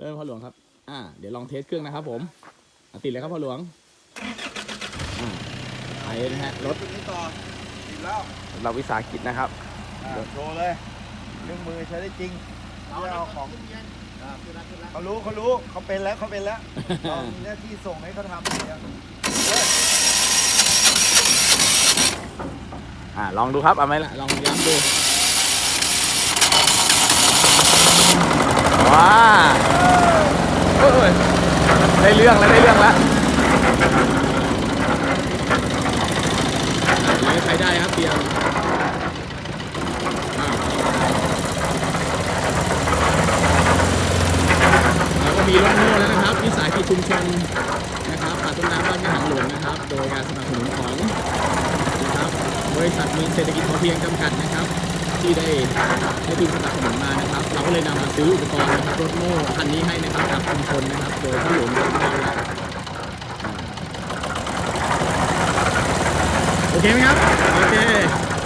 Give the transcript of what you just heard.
เริ่มพ่อหลวงครับ อ่า เดี๋ยวลองเทสเครื่องนะครับผมอะติดเลยครับพ่อหลวงอ่าไปนะฮะรถจุดนี้ต่อติดแล้วเราวิสาหกิจนะครับ อ่าโชว์เลยเครื่องมือใช้ได้จริงไม่เอาของเขารู้เขารู้เขาเป็นแล้วเขาเป็นแล้วเรามีหน้าที่ส่งให้เขาทำอย่างเดียวอ่าลองดูครับเอาไหมล่ะลองย้ำดู ว้าเอ้ย ได้เรื่องแล้วได้เรื่องแล้วอ่ใช้ได้ครับเตรียมอ่าเราก็มีรถโม่แล้วนะครับวิสาหกิจชุมชนนะครับป่าต้นน้ำบ้านแม่หางหลวงนะครับ โดยการสนับสนุนของนะครับบริษัทมีเศรษฐกิจพอเพียงจำกัดนะครับ ที่ได้ให้ทีมสนับสนุนมานะครับ เราก็เลยนำมาซื้ออุปกรณ์นะครับรถโม่คันนี้ให้นะครับจากชุมชนนะครับโดยที่หลวงรถโม่นะครับอ่าโอเคไหมครับ โอเค